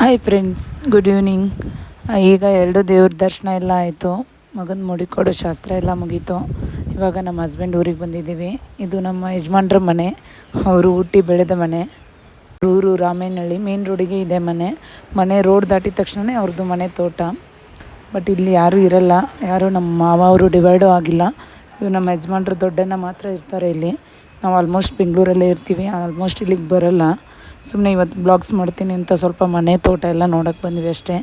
Hi friends good evening ಈಗ ಎರಡು ದೇವ್ರ ದರ್ಶನ ಎಲ್ಲ ಆಯಿತು. ಮಗನ ಮುಡಿ ಕೊಡೋ ಶಾಸ್ತ್ರ ಎಲ್ಲ ಮುಗೀತು. ಇವಾಗ ನಮ್ಮ ಹಸ್ಬೆಂಡ್ ಊರಿಗೆ ಬಂದಿದ್ದೀವಿ. ಇದು ನಮ್ಮ ಯಜಮಾನ್ರ ಮನೆ. ಅವರು ಹುಟ್ಟಿ ಬೆಳೆದ ಮನೆ. ಊರು ರಾಮೇನಹಳ್ಳಿ ಮೇನ್ ರೋಡಿಗೆ ಇದೆ ಮನೆ. ಮನೆ ರೋಡ್ ದಾಟಿದ ತಕ್ಷಣವೇ ಅವ್ರದ್ದು ಮನೆ ತೋಟ. ಬಟ್ ಇಲ್ಲಿ ಯಾರೂ ಇರಲ್ಲ. ಯಾರು ನಮ್ಮ ಮಾವ ಅವರು ಡಿವೈಡು ಆಗಿಲ್ಲ. ಇವು ನಮ್ಮ ಯಜಮಾನ್ರು ದೊಡ್ಡಣ್ಣ ಮಾತ್ರ ಇರ್ತಾರೆ ಇಲ್ಲಿ. ನಾವು ಆಲ್ಮೋಸ್ಟ್ ಬೆಂಗಳೂರಲ್ಲೇ ಇರ್ತೀವಿ ಆಲ್ಮೋಸ್ಟ್ ಇಲ್ಲಿಗೆ ಬರೋಲ್ಲ. ಸುಮ್ಮನೆ ಇವತ್ತು ಬ್ಲಾಗ್ಸ್ ಮಾಡ್ತೀನಿ ಅಂತ ಸ್ವಲ್ಪ ಮನೆ ತೋಟ ಎಲ್ಲ ನೋಡೋಕ್ಕೆ ಬಂದ್ವಿ ಅಷ್ಟೇ.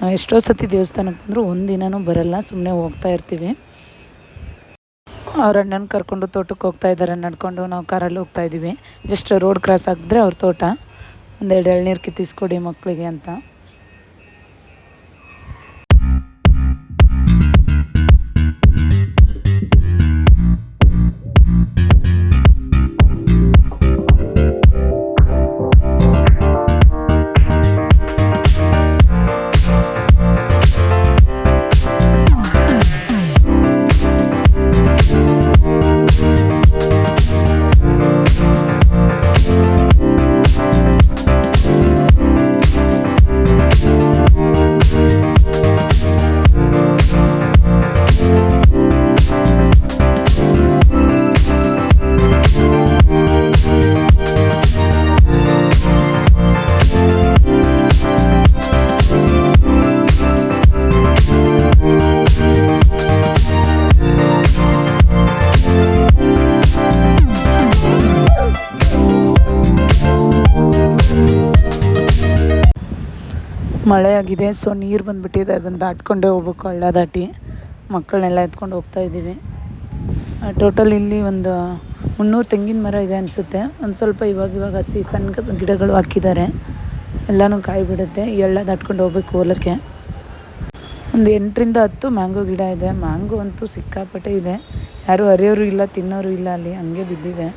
ನಾವು ಎಷ್ಟೋ ಸತಿ ದೇವಸ್ಥಾನಕ್ಕೆ ಬಂದರೂ ಒಂದು ದಿನವೂ ಬರೋಲ್ಲ ಸುಮ್ಮನೆ ಹೋಗ್ತಾ ಇರ್ತೀವಿ. ಅವ್ರ ಅಣ್ಣನ ಕರ್ಕೊಂಡು ತೋಟಕ್ಕೆ ಹೋಗ್ತಾ ಇದ್ದಾರೆ ನಡ್ಕೊಂಡು ನಾವು ಕಾರಲ್ಲಿ ಹೋಗ್ತಾ ಇದ್ದೀವಿ. ಜಸ್ಟ್ ರೋಡ್ ಕ್ರಾಸ್ ಆಗಿದ್ರೆ ಅವ್ರ ತೋಟ. ಒಂದೆರಡು ಎಳ್ನೀರು ಕಿತ್ತಿಸ್ಕೊಡಿ ಮಕ್ಕಳಿಗೆ ಅಂತ. ಮಳೆ ಆಗಿದೆ ಸೊ ನೀರು ಬಂದುಬಿಟ್ಟಿದೆ. ಅದನ್ನು ದಾಟ್ಕೊಂಡೇ ಹೋಗ್ಬೇಕು ಹಳ್ಳ ದಾಟಿ. ಮಕ್ಕಳನ್ನೆಲ್ಲ ಎತ್ಕೊಂಡು ಹೋಗ್ತಾ ಇದ್ದೀವಿ. ಟೋಟಲ್ ಇಲ್ಲಿ ಒಂದು ಮುನ್ನೂರು ತೆಂಗಿನ ಮರ ಇದೆ ಅನಿಸುತ್ತೆ. ಒಂದು ಸ್ವಲ್ಪ ಇವಾಗ ಇವಾಗ ಹಸಿ ಸಣ್ಣ ಗಿಡಗಳು ಹಾಕಿದ್ದಾರೆ. ಎಲ್ಲನೂ ಕಾಯಿ ಬಿಡುತ್ತೆ ಎಲ್ಲ ದಾಟ್ಕೊಂಡು ಹೋಗ್ಬೇಕು ಹೊಲಕ್ಕೆ. ಒಂದು ಎಂಟರಿಂದ ಹತ್ತು ಮ್ಯಾಂಗೋ ಗಿಡ ಇದೆ. ಮ್ಯಾಂಗೋ ಅಂತೂ ಸಿಕ್ಕಾಪಟ್ಟೆ ಇದೆ. ಯಾರೂ ಅರಿಯೋರು ಇಲ್ಲ, ತಿನ್ನೋರು ಇಲ್ಲ ಅಲ್ಲಿ. ಹಂಗೆ ಬಿದ್ದಿದೆ.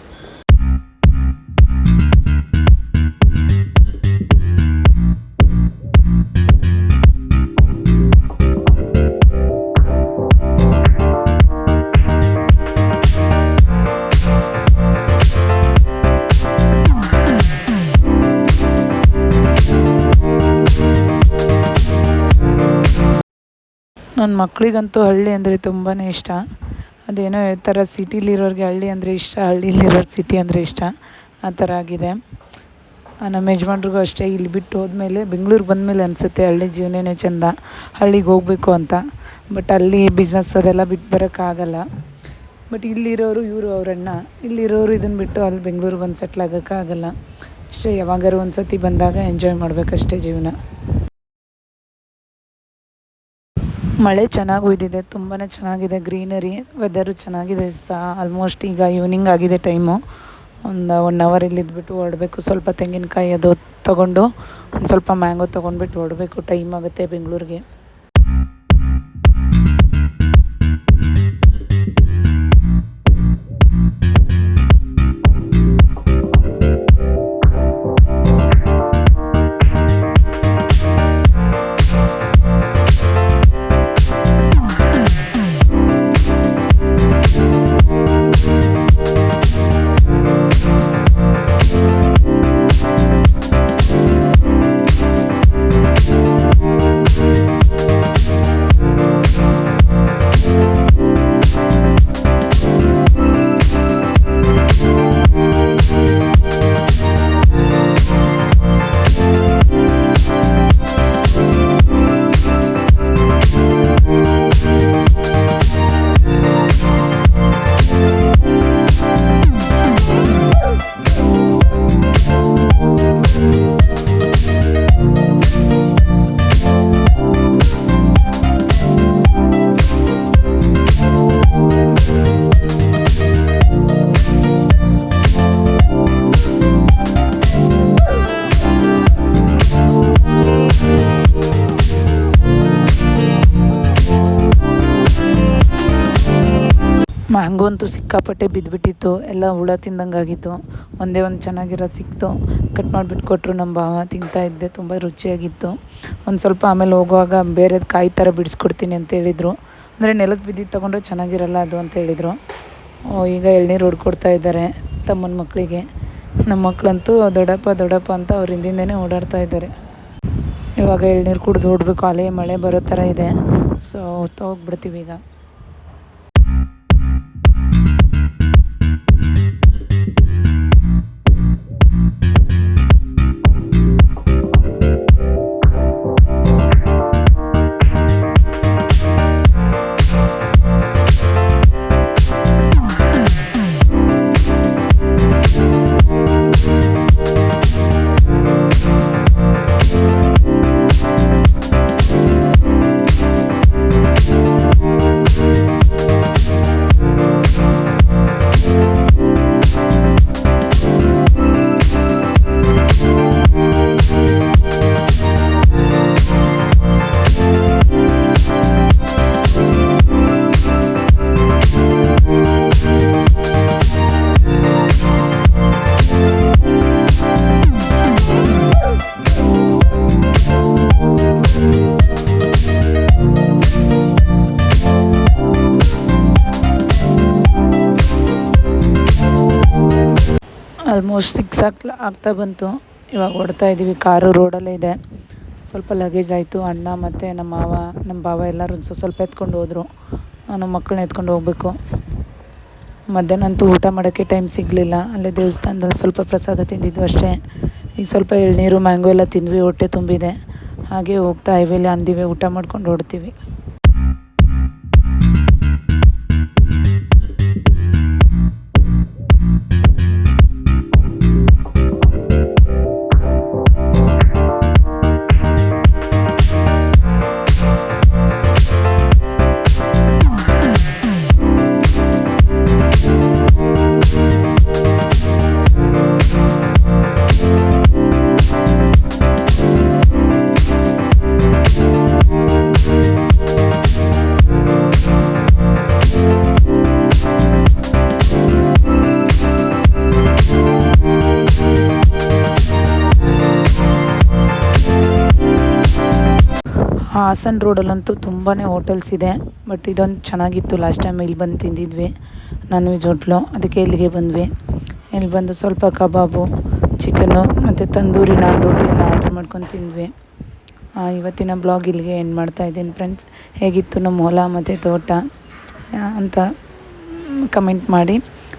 ನನ್ನ ಮಕ್ಕಳಿಗಂತೂ ಹಳ್ಳಿ ಅಂದರೆ ತುಂಬಾ ಇಷ್ಟ. ಅದೇನೋ ಹೇಳ್ತಾರೆ, ಸಿಟಿಲಿರೋರಿಗೆ ಹಳ್ಳಿ ಅಂದರೆ ಇಷ್ಟ, ಹಳ್ಳಿಲಿರೋರು ಸಿಟಿ ಅಂದರೆ ಇಷ್ಟ. ಆ ಥರ ಆಗಿದೆ. ನಮ್ಮ ಯಜಮಾನ್ರಿಗೂ ಅಷ್ಟೇ, ಇಲ್ಲಿ ಬಿಟ್ಟು ಹೋದ್ಮೇಲೆ ಬೆಂಗ್ಳೂರಿಗೆ ಬಂದಮೇಲೆ ಅನಿಸುತ್ತೆ ಹಳ್ಳಿ ಜೀವನೇ ಚೆಂದ, ಹಳ್ಳಿಗೆ ಹೋಗಬೇಕು ಅಂತ. ಬಟ್ ಅಲ್ಲಿ ಬಿಸ್ನೆಸ್ ಅದೆಲ್ಲ ಬಿಟ್ಟು ಬರೋಕ್ಕಾಗಲ್ಲ. ಬಟ್ ಇಲ್ಲಿರೋರು ಇವರು ಅವರಣ್ಣ, ಇಲ್ಲಿರೋರು ಇದನ್ನು ಬಿಟ್ಟು ಅಲ್ಲಿ ಬೆಂಗ್ಳೂರು ಬಂದು ಸೆಟ್ಲ್ ಆಗೋಕ್ಕಾಗಲ್ಲ. ಅಷ್ಟೇ, ಯಾವಾಗಾರು ಒಂದು ಸತಿ ಬಂದಾಗ ಎಂಜಾಯ್ ಮಾಡಬೇಕಷ್ಟೇ ಜೀವನ. ಮಳೆ ಚೆನ್ನಾಗಿ ಹುಯ್ದಿದೆ ತುಂಬಾ ಚೆನ್ನಾಗಿದೆ, ಗ್ರೀನರಿ ವೆದರು ಚೆನ್ನಾಗಿದೆ ಸಹ ಆಲ್ಮೋಸ್ಟ್ ಈಗ ಈವ್ನಿಂಗ್ ಆಗಿದೆ ಟೈಮು ಒಂದು ಒನ್ ಅವರ್ ಇಲ್ಲಿದ್ಬಿಟ್ಟು ಹೊರಡಬೇಕು, ಸ್ವಲ್ಪ ತೆಂಗಿನಕಾಯಿ ಅದು ತೊಗೊಂಡು, ಒಂದು ಸ್ವಲ್ಪ ಮ್ಯಾಂಗೋ ತೊಗೊಂಡ್ಬಿಟ್ಟು ಹೊರಡಬೇಕು ಟೈಮ್ ಆಗುತ್ತೆ ಬೆಂಗಳೂರಿಗೆ. ಮ್ಯಾಂಗೋ ಅಂತೂ ಸಿಕ್ಕಾಪಟ್ಟೆ ಬಿದ್ದುಬಿಟ್ಟಿತ್ತು ಎಲ್ಲ ಹುಳ ತಿಂದಂಗೆ ಆಗಿತ್ತು ಒಂದೇ ಒಂದು ಚೆನ್ನಾಗಿರೋದು ಸಿಕ್ತು. ಕಟ್ ಮಾಡಿಬಿಟ್ಟು ಕೊಟ್ಟರು ನಮ್ಮ ಭಾವ. ತಿಂತಾ ಇದ್ದೆ. ತುಂಬ ರುಚಿಯಾಗಿತ್ತು. ಒಂದು ಸ್ವಲ್ಪ ಆಮೇಲೆ ಹೋಗುವಾಗ ಬೇರೆದು ಕಾಯಿ ಥರ ಬಿಡಿಸ್ಕೊಡ್ತೀನಿ ಅಂತ ಹೇಳಿದರು. ಅಂದರೆ ನೆಲಕ್ಕೆ ಬಿದ್ದಿದ್ದು ತೊಗೊಂಡ್ರೆ ಚೆನ್ನಾಗಿರಲ್ಲ ಅದು ಅಂತ ಹೇಳಿದರು. ಈಗ ಎಳ್ನೀರು ಹೊಡ್ಕೊಡ್ತಾ ಇದ್ದಾರೆ ತಮ್ಮನ ಮಕ್ಕಳಿಗೆ. ನಮ್ಮ ಮಕ್ಕಳಂತೂ ದೊಡ್ಡಪ್ಪ ದೊಡ್ಡಪ್ಪ ಅಂತ ಅವ್ರ ಹಿಂದಿಂದನೇ ಓಡಾಡ್ತಾ ಇದ್ದಾರೆ. ಇವಾಗ ಎಳ್ನೀರು ಕುಡಿದು ಹೊಡ್ಬೇಕು. ಅಲೆ ಮಳೆ ಬರೋ ಥರ ಇದೆ. ಸೊ ಹೋಗ್ಬಿಡ್ತೀವಿ ಈಗ. ಆಲ್ಮೋಸ್ಟ್ ಸಿಕ್ಸ್ ಆಗ್ಲ ಆಗ್ತಾ ಬಂತು. ಇವಾಗ ಹೊಡ್ತಾ ಇದ್ದೀವಿ ಕಾರು ರೋಡಲ್ಲೇ ಇದೆ. ಸ್ವಲ್ಪ ಲಗೇಜ್ ಆಯಿತು. ಅಣ್ಣ ಮತ್ತು ನಮ್ಮ ಮಾವ, ನಮ್ಮ ಭಾವ ಎಲ್ಲರೂ ಸ್ವ ಸ್ವಲ್ಪ ಎತ್ಕೊಂಡು ಹೋದರು. ನಾನು ಮಕ್ಕಳನ್ನ ಎತ್ಕೊಂಡು ಹೋಗಬೇಕು. ಮಧ್ಯಾಹ್ನ ಅಂತೂ ಊಟ ಮಾಡೋಕ್ಕೆ ಟೈಮ್ ಸಿಗಲಿಲ್ಲ. ಅಲ್ಲೇ ದೇವಸ್ಥಾನದಲ್ಲಿ ಸ್ವಲ್ಪ ಪ್ರಸಾದ ತಿಂದಿದ್ದು ಅಷ್ಟೇ. ಈಗ ಸ್ವಲ್ಪ ಎಳ್ನೀರು, ಮ್ಯಾಂಗೋ ಎಲ್ಲ ತಿಂದ್ವಿ. ಹೊಟ್ಟೆ ತುಂಬಿದೆ. ಹಾಗೆ ಹೋಗ್ತಾ ಹೈವೇಲಿ ಅಂದಿವೆ ಊಟ ಮಾಡ್ಕೊಂಡು ಹೊಡ್ತೀವಿ ಹಾಸನ್ ರೋಡಲ್ಲಂತೂ ತುಂಬಾ ಹೋಟೆಲ್ಸ್ ಇದೆ, ಬಟ್ ಇದೊಂದು ಚೆನ್ನಾಗಿತ್ತು. ಲಾಸ್ಟ್ ಟೈಮ್ ಇಲ್ಲಿ ಬಂದು ತಿಂದಿದ್ವಿ ನಾನ್ ವೆಜ್ ಹೋಟ್ಲು. ಅದಕ್ಕೆ ಇಲ್ಲಿಗೆ ಬಂದ್ವಿ. ಇಲ್ಲಿ ಬಂದು ಸ್ವಲ್ಪ ಕಬಾಬು, ಚಿಕನ್ನು, ಮತ್ತು ತಂದೂರಿ ನಾನ್ ರೋಟಿ ಎಲ್ಲ ಆರ್ಡ್ರ್ ಮಾಡ್ಕೊಂಡು ತಿಂದ್ವಿ. ಇವತ್ತಿನ ಬ್ಲಾಗ್ ಇಲ್ಲಿಗೆ ಎಂಡ್ ಮಾಡ್ತಾ ಇದ್ದೀನಿ ಫ್ರೆಂಡ್ಸ್ ಹೇಗಿತ್ತು ನಮ್ಮ ಹೊಲ ಮತ್ತು ತೋಟ? ಅಂತ ಕಮೆಂಟ್ ಮಾಡಿ.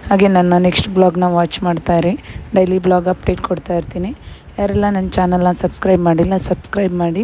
ಹಾಗೆ ನನ್ನ ನೆಕ್ಸ್ಟ್ ಬ್ಲಾಗ್ನ ವಾಚ್ ಮಾಡ್ತಾಯಿರಿ ಡೈಲಿ ಬ್ಲಾಗ್ ಅಪ್ಡೇಟ್ ಕೊಡ್ತಾ ಇರ್ತೀನಿ. ಯಾರೆಲ್ಲ ನನ್ನ ಚಾನಲ್ನ ಸಬ್ಸ್ಕ್ರೈಬ್ ಮಾಡಿಲ್ಲ ಸಬ್ಸ್ಕ್ರೈಬ್ ಮಾಡಿ.